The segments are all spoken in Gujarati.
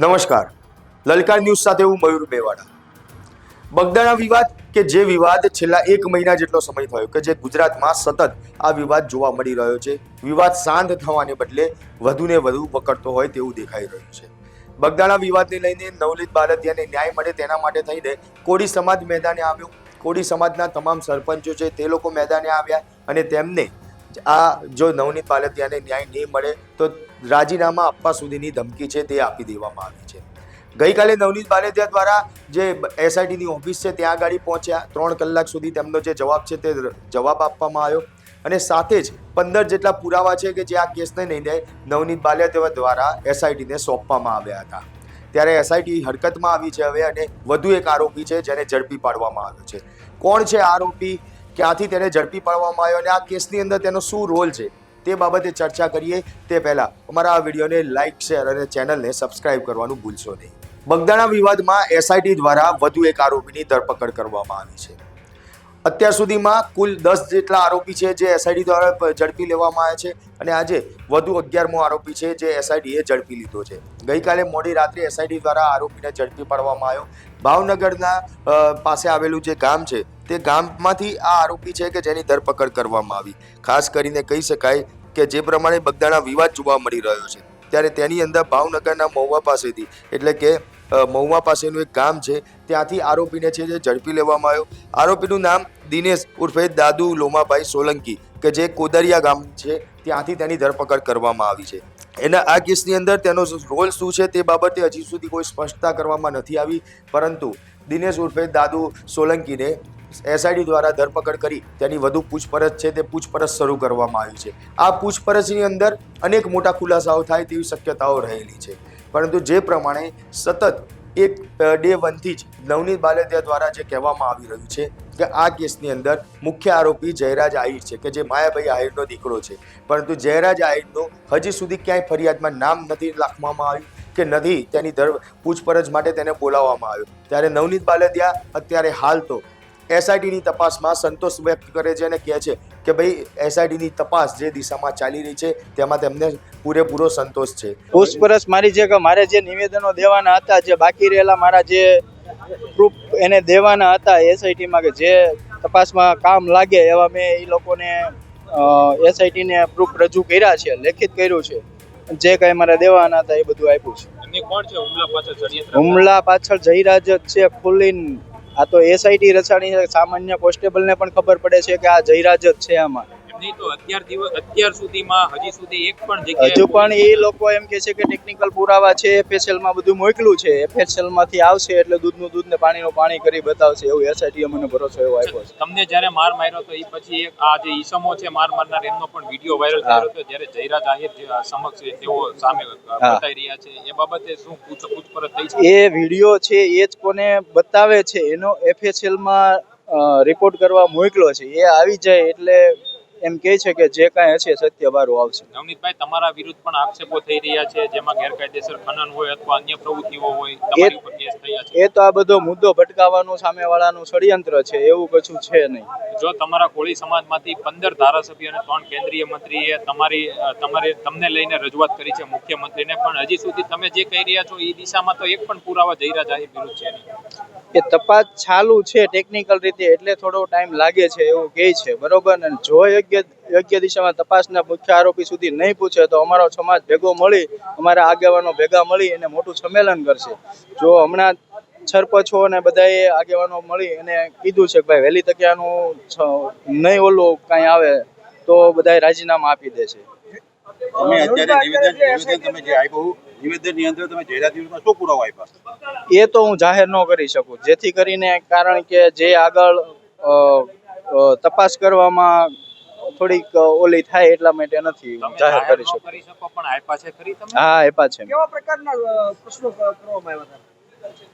નમસ્કાર. લલકાર ન્યૂઝ સાથે હું મયુર બેવાડા બગદાણા વિવાદ કે જે વિવાદ છેલ્લા એક મહિના જેટલો સમય થયો કે જે ગુજરાતમાં સતત આ વિવાદ જોવા મળી રહ્યો છે. વિવાદ શાંત થવાને બદલે વધુને વધુ પકડતો હોય તેવું દેખાઈ રહ્યું છે. બગદાણા વિવાદને લઈને નવલિત બાલદિયાને ન્યાય મળે તેના માટે થઈને કોળી સમાજ મેદાને આવ્યો. કોળી સમાજના તમામ સરપંચો છે તે લોકો મેદાને આવ્યા અને તેમને આ જો નવનીત બાલદિયાને ન્યાય નહીં મળે, તો રાજીનામા આપવા સુધીની ધમકી છે તે આપી દેવામાં આવી છે. ગઈકાલે નવનીત બાલેદિયા દ્વારા જે એસઆઈટીની ઓફિસ છે ત્યાં આગળ પહોંચ્યા. ત્રણ કલાક સુધી તેમનો જે જવાબ છે તે જવાબ આપવામાં આવ્યો. અને સાથે જ પંદર જેટલા પુરાવા છે કે જે આ કેસને લઈને નવનીત બાલેદિયા દ્વારા એસઆઈટીને સોંપવામાં આવ્યા હતા. ત્યારે એસઆઈટી હરકતમાં આવી છે હવે અને વધુ એક આરોપી છે જેને ઝડપી પાડવામાં આવ્યો છે. કોણ છે આરોપી? ક્યાંથી તેને ઝડપી પાડવામાં આવ્યો અને આ કેસની અંદર તેનો શું રોલ છે તે બાબતે ચર્ચા કરીએ તે પહેલા અમારા આ વિડીયોને લાઇક શેર અને ચેનલને સબસ્ક્રાઇબ કરવાનું ભૂલશો નહીં. બગદાણા વિવાદમાં એસઆઈટી દ્વારા વધુ એક આરોપીની ધરપકડ કરવામાં આવી છે. અત્યાર સુધીમાં કુલ દસ જેટલા આરોપી છે જે એસઆઈટી દ્વારા ઝડપી લેવામાં આવ્યા છે અને આજે વધુ અગિયારમો આરોપી છે જે એસઆઈટીએ ઝડપી લીધો છે. ગઈકાલે મોડી રાત્રે એસઆઈટી દ્વારા આરોપીને ઝડપી પાડવામાં આવ્યો. ભાવનગરના પાસે આવેલું જે ગામ છે તે ગામમાંથી આ આરોપી છે કે જેની ધરપકડ કરવામાં આવી. ખાસ કરીને કહી શકાય કે જે પ્રમાણે બગદાણા વિવાદ જોવા મળી રહ્યો છે. ત્યારે તેની અંદર ભાવનગરના મહુવા પાસેથી, એટલે કે મહુવા પાસેનું એક ગામ છે. ત્યાંથી આરોપીને છે જે ઝડપી લેવામાં આવ્યો. આરોપીનું નામ દિનેશ ઉર્ફે દાદુ લોમાભાઈ સોલંકી, કે જે કોદરિયા ગામ છે. ત્યાંથી તેની ધરપકડ કરવામાં આવી છે. એના આ કેસની અંદર તેનો રોલ શું છે તે બાબતે હજી સુધી કોઈ સ્પષ્ટતા કરવામાં નથી આવી. પરંતુ દિનેશ ઉર્ફે દાદુ સોલંકીને એસઆઈડી દ્વારા ધરપકડ કરી તેની વધુ પૂછપરછ છે તે પૂછપરછ શરૂ કરવામાં આવી છે. આ પૂછપરછની અંદર અનેક મોટા ખુલાસાઓ થાય તેવી શક્યતાઓ રહેલી છે. પરંતુ જે પ્રમાણે સતત એક ડે વનથી જ નવનીત બાલેદિયા દ્વારા જે કહેવામાં આવી રહ્યું છે કે આ કેસની અંદર મુખ્ય આરોપી જયરાજ આહિર છે કે જે માયાભાઈ આહિરનો દીકરો છે. પરંતુ જયરાજ આહિરનો હજી સુધી ક્યાંય ફરિયાદમાં નામ નથી લખવામાં આવ્યું કે નથી તેની ધર, પૂછપરછ માટે તેને બોલાવવામાં આવ્યો. ત્યારે નવનીત બાલેદિયા અત્યારે હાલ તો એસઆઈટીની તપાસમાં સંતોષ વ્યક્ત કરે છે અને કહે છે કે ભાઈ એસઆઈટીની તપાસ જે દિશામાં ચાલી રહી છે તેમાં તેમને પૂરેપૂરો સંતોષ છે. પૂછપરછ મારી છે કે મારે જે નિવેદનો દેવાના હતા જે બાકી રહેલા મારા જે પ્રૂફ એને દેવાના હતા એસઆઈટીમાં કે જે તપાસમાં કામ લાગે એવા મેં એ લોકોને એસઆઈટીને પ્રૂફ રજૂ કર્યા છે લેખિત કર્યું છે. જે કાંઈ મારે દેવાના હતા એ બધું આપ્યું છે. એમની કોણ છે? હુમલા પાછળ જયરાજ જ છે ખુલ્લીન આ તો એસઆઈટી રચાણી સામાન્ય કોન્સ્ટેબલને પણ ખબર પડે છે કે આ જયરાજ જ છે આમાં. એમની તો અત્યાર દિવસ અત્યાર સુધીમાં હજી સુધી એક પણ જગ્યાએ હજુ પણ એ લોકો એમ કે છે કે ટેકનિકલ પુરાવા છે એફએસએલમાં બધું મોકલું છે. એફએસએલમાંથી આવશે એટલે દૂધનું દૂધ ને પાણીનું પાણી કરી બતાવશે એવું એસઆઈટી મને ભરોસો એવો આપ્યો છે. તમને જ્યારે માર માર્યો તો એ પછી એક આ જે ઈસમો છે માર મારનાર એમનો પણ વીડિયો વાયરલ થયો હતો. જ્યારે જયરાજ આહિર જે સમક્ષ તેઓ સામે બતાવી રહ્યા છે. એ બાબતે શું પૂછ પૂછપરછ થઈ છે? એ વીડિયો છે એ જ કોને બતાવે છે એનો એફએસએલમાં રિપોર્ટ કરવા મોકલો છે. એ આવી જાય એટલે એમ કહે છે કે જે કાંઈ હશે સત્ય વારું આવશે. નવનીતભાઈ તમારા વિરુદ્ધ પણ આક્ષેપો થઈ રહ્યા છે જેમાં ગેરકાયદેસર ખનન હોય અથવા અન્ય પ્રવૃત્તિઓ હોય તમારી ઉપર કેસ થયા છે. એ તો આ બધો મુદ્દો ભટકાવવાનું સામેવાળાનું ષડયંત્ર છે એવું કશું છે નહીં. જો તમારા કોળી સમાજમાંથી પંદર ધારાસભ્ય અને ત્રણ કેન્દ્રીય મંત્રીએ તમારી તમારે તમને લઈને રજૂઆત કરી છે મુખ્યમંત્રીને પણ હજી સુધી તમે જે કહી રહ્યા છો એ દિશામાં તો એક પણ પુરાવા જયરા જાહેર વિરુદ્ધ છે નહીં. કે તપાસ ચાલુ છે ટેકનિકલ રીતે એટલે થોડો ટાઈમ લાગે છે એવું કહે છે. બરોબર? ને જો યોગ્ય યોગ્ય દિશામાં તપાસના મુખ્ય આરોપી સુધી નહીં પૂછે તો અમારો સમાજ ભેગો મળી, અમારા આગેવાનો ભેગા મળી અને મોટું સંમેલન કરશે. જો હમણાં સરપંચો અને બધાએ આગેવાનો મળી અને કીધું છે કે ભાઈ વહેલી તકે નહીં ઓલું કાંઈ આવે તો બધાએ રાજીનામા આપી દે છે. તમે અત્યારે નિવેદન નિવેદન તમે જે આપ્યું નિવેદનની અંદર તમે જાહેરાત શું પુરાવો આપ્યા? એ તો હું જાહેર ન કરી શકું. જેથી કરીને કારણ કે જે આગળ તપાસ કરવામાં થોડીક ઓલી થાય એટલા માટે નથી જાહેર કરી શકું. પણ આપ્યા છે ખરી તમે હા આપ્યા છે. કેવા પ્રકારના પ્રશ્નો કરવામાં આવ્યા હતા?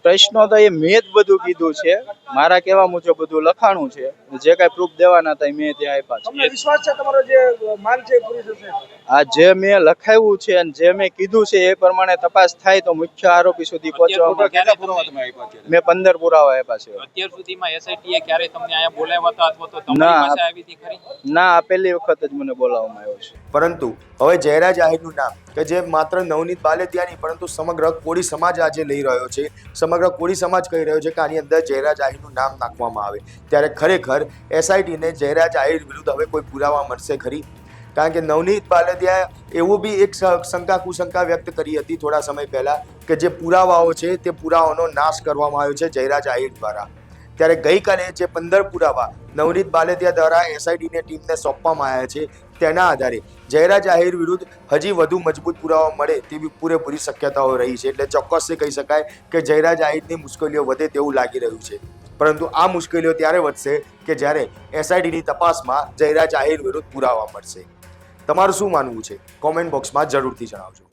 પ્રશ્નો તો એ મેં જ બધું કીધું છે. મારા કહેવા મુજબ બધું લખાણું છે. જે કાંઈ પ્રૂફ દેવાના હતા મેં ત્યાં આપ્યા છે. વિશ્વાસ છે તમારો જે માલ છે પૂરી થશે? આ જે મેં લખાવ્યું છે અને જે મેં કીધું છે એ પ્રમાણે તપાસ થાય તો મુખ્ય આરોપી સુધી પહોંચવામાં મેં પંદર પુરાવા આપ્યા છે. અત્યાર સુધીમાં એસઆઈટી ક્યારે તમને અહીંયા બોલાવ્યા હતા અથવા તો તમારી ના. પાસે આવી હતી ખરી? ના આપેલી પહેલી વખત જ મને બોલાવવામાં આવ્યો છે. પરંતુ હવે જયરાજ આહિરનું નામ કે જે માત્ર નવનીત બાલેતિયા નહીં પરંતુ સમગ્ર કોળી સમાજ આજે લઈ રહ્યો છે સમગ્ર કોળી સમાજ કહી રહ્યો છે કે આની અંદર જયરાજ આહિરનું નામ નાખવામાં આવે. ત્યારે ખરેખર એસઆઈટીને જયરાજ આહિર વિરુદ્ધ હવે કોઈ પુરાવા મળશે ખરી? કારણ કે નવનીત બાલેતિયાએ એવું બી એક શંકા કુશંકા વ્યક્ત કરી હતી થોડા સમય પહેલાં કે જે પુરાવાઓ છે તે પુરાવાનો નાશ કરવામાં આવ્યો છે જયરાજ આહિર દ્વારા. ત્યારે ગઈકાલે જે પંદર પુરાવા નવનીત બાલેતિયા દ્વારા એસઆઈડીને ટીમને સોંપવામાં આવ્યા છે તેના આધારે જયરાજ આહિર વિરુદ્ધ હજી વધુ મજબૂત પુરાવા મળે તેવી પૂરેપૂરી શક્યતાઓ રહી છે. એટલે ચોક્કસથી કહી શકાય કે જયરાજ આહિરની મુશ્કેલીઓ વધે તેવું લાગી રહ્યું છે. પરંતુ આ મુશ્કેલીઓ ત્યારે વધશે કે જ્યારે એસઆઈડીની તપાસમાં જયરાજ આહિર વિરુદ્ધ પુરાવા મળશે. તમારું શું માનવું છે? કોમેન્ટ બોક્સમાં જરૂરથી જણાવજો.